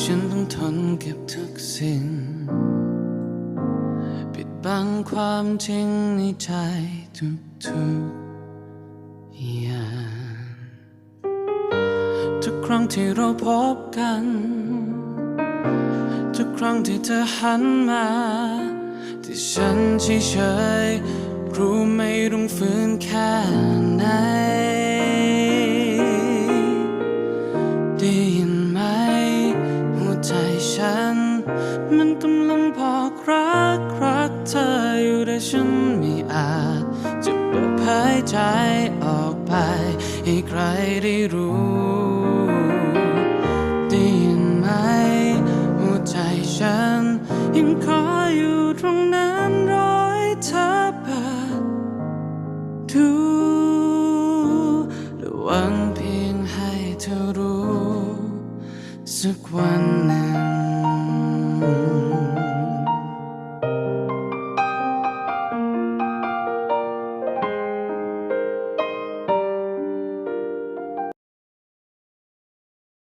ฉันต้องทนเก็บทุกสิ่ง ปิดบังความจริงในใจทุกๆอย่างทุกครั้งที่เราพบกัน ทุกครั้งที่เธอหันมา ที่ฉันเฉยๆรู้ไม่ต้องฝืนแค่ มันกำลังพอกรักรักเธออยู่แต่ฉันไม่อาจ จะเปิดเผยใจออกไป ให้ใครได้รู้ได้ยินไหมหัวใจฉัน ยังคอยอยู่ตรงนั้นรอให้เธอเปิดดูระวังเพียงให้เธอรู้ สักวันหนึ่ง